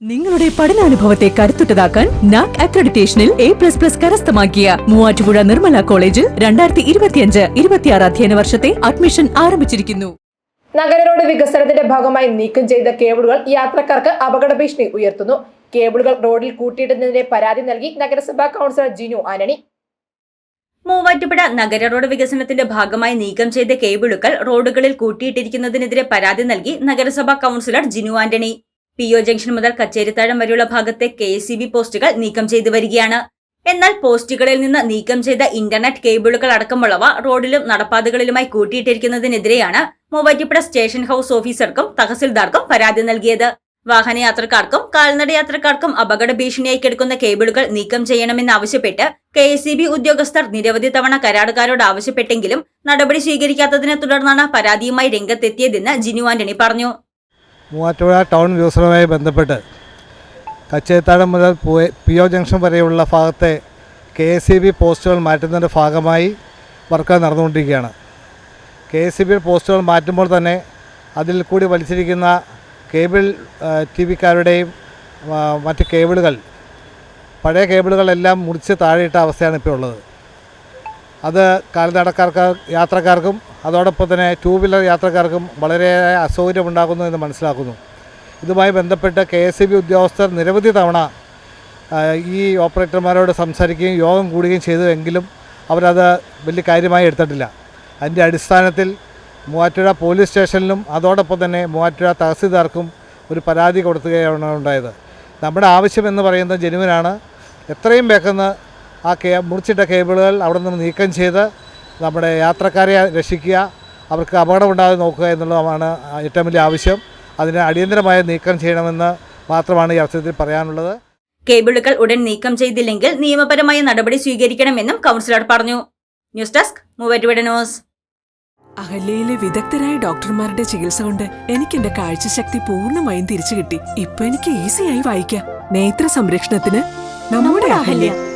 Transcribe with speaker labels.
Speaker 1: നിങ്ങളുടെ പഠനാനുഭവത്തെ കരുത്തുറ്റതാക്കാൻ നാക് അക്രഡിറ്റേഷനിൽ എ പ്ലസ് പ്ലസ് കരസ്ഥമാക്കിയ മൂവാറ്റുപുഴ നിർമ്മല കോളേജിൽ രണ്ടായിരത്തി ഇരുപത്തിയഞ്ച് ഇരുപത്തിയാറ് അധ്യയന വർഷത്തെ അഡ്മിഷൻ ആരംഭിച്ചിരിക്കുന്നു.
Speaker 2: നഗരരോട് വികസനത്തിന്റെ ഭാഗമായി നീക്കം ചെയ്ത കേബിളുകൾ യാത്രക്കാർക്ക് അപകട ഭീഷണി ഉയർത്തുന്നു. കേബിളുകൾ റോഡിൽ കൂട്ടിയിടുന്നതിനെ പരാതി നൽകി നഗരസഭാ കൗൺസിലർ ജിനു ആനണി.
Speaker 3: മൂവാറ്റുപുഴ നഗര റോഡ് വികസനത്തിന്റെ ഭാഗമായി നീക്കം ചെയ്ത കേബിളുകൾ റോഡുകളിൽ കൂട്ടിയിട്ടിരിക്കുന്നതിനെതിരെ പരാതി നൽകി നഗരസഭാ councillor Jinu Antony. P O junction മുതൽ കച്ചേരിത്താഴം വരെയുള്ള ഭാഗത്തെ കെ പോസ്റ്റുകൾ നീക്കം ചെയ്തു വരികയാണ്. എന്നാൽ പോസ്റ്റുകളിൽ നിന്ന് നീക്കം ചെയ്ത ഇന്റർനെറ്റ് കേബിളുകൾ അടക്കമുള്ളവ റോഡിലും നടപ്പാതകളിലുമായി കൂട്ടിയിട്ടിരിക്കുന്നതിനെതിരെയാണ് മൂവാറ്റുപുഴ സ്റ്റേഷൻ ഹൌസ് ഓഫീസർക്കും തഹസിൽദാർക്കും പരാതി നൽകിയത്. വാഹനയാത്രക്കാർക്കും കാൽനടയാത്രക്കാർക്കും അപകട ഭീഷണിയായി കിടക്കുന്ന കേബിളുകൾ നീക്കം ചെയ്യണമെന്നാവശ്യപ്പെട്ട് കെ എസ് ബി ഉദ്യോഗസ്ഥർ നിരവധി തവണ കരാറുകാരോട് ആവശ്യപ്പെട്ടെങ്കിലും നടപടി സ്വീകരിക്കാത്തതിനെ തുടർന്നാണ് പരാതിയുമായി രംഗത്തെത്തിയതെന്ന് ജിനു ആന്റണി പറഞ്ഞു.
Speaker 4: മൂവാറ്റുപുഴ ടൗൺ വികസനവുമായി ബന്ധപ്പെട്ട് കച്ചേത്താഴം മുതൽ പു- ഒ ജംഗ്ഷൻ വരെയുള്ള ഭാഗത്തെ കെ എസ് സി ബി പോസ്റ്റുകൾ മാറ്റുന്നതിന്റെ ഭാഗമായി വർക്ക് നടന്നുകൊണ്ടിരിക്കുകയാണ്. കെ എസ് സി ബി പോസ്റ്റുകൾ മാറ്റുമ്പോൾ തന്നെ അതിൽ കൂടി വലിച്ചിരിക്കുന്ന കേബിൾ ടി വിക്കാരുടെയും മറ്റ് കേബിളുകൾ പഴയ കേബിളുകളെല്ലാം മുറിച്ച് താഴെയിട്ട അവസ്ഥയാണ് ഇപ്പോൾ ഉള്ളത്. അത് കാൽനടക്കാർക്ക് യാത്രക്കാർക്കും അതോടൊപ്പം തന്നെ ടൂ വീലർ യാത്രക്കാർക്കും വളരെയേറെ അസൗകര്യമുണ്ടാകുന്നു എന്ന് മനസ്സിലാക്കുന്നു. ഇതുമായി ബന്ധപ്പെട്ട് കെ എസ് ഉദ്യോഗസ്ഥർ നിരവധി തവണ ഈ ഓപ്പറേറ്റർമാരോട് സംസാരിക്കുകയും യോഗം കൂടുകയും ചെയ്തുവെങ്കിലും അവരത് വലിയ കാര്യമായി എടുത്തിട്ടില്ല. അതിന്റെ അടിസ്ഥാനത്തിൽ മൂവാറ്റുപുഴ പോലീസ് സ്റ്റേഷനിലും അതോടൊപ്പം തന്നെ മൂവാറ്റുപുഴ തഹസീൽദാർക്കും ഒരു പരാതി കൊടുക്കുകയാണ് ഉണ്ടായത്. നമ്മുടെ ആവശ്യം എന്ന് പറയുന്നത് ജനുവിനാണ്. എത്രയും പെട്ടെന്ന് ആ കേ മുറിച്ചിട്ട കേബിളുകൾ അവിടെ നിന്ന് നീക്കം ചെയ്ത് നമ്മുടെ യാത്രക്കാരെ രക്ഷിക്കുക അവർക്ക് അപകടമുണ്ടാകാതെ നോക്കുക എന്നുള്ളതാണ് ഏറ്റവും വലിയ ആവശ്യം. അതിന് അടിയന്തരമായ നീക്കം ചെയ്യണമെന്ന് മാത്രമാണ് ഈ അവസരത്തിൽ പറയാനുള്ളത്.
Speaker 3: കേബിളുകൾ ഉടൻ നീക്കം ചെയ്തില്ലെങ്കിൽ നിയമപരമായ നടപടി സ്വീകരിക്കണമെന്നും കൗൺസിലർ പറഞ്ഞു. News desk news.
Speaker 5: അഹല്യയിലെ വിദഗ്ധരായ ഡോക്ടർമാരുടെ ചികിത്സ കൊണ്ട് എനിക്ക് എന്റെ കാഴ്ചശക്തി പൂർണമായും തിരിച്ചു കിട്ടി. ഇപ്പൊ എനിക്ക് ഈസിയായി വായിക്കാം. നേത്ര സംരക്ഷണത്തിന് നമ്മുടെ Ahalya.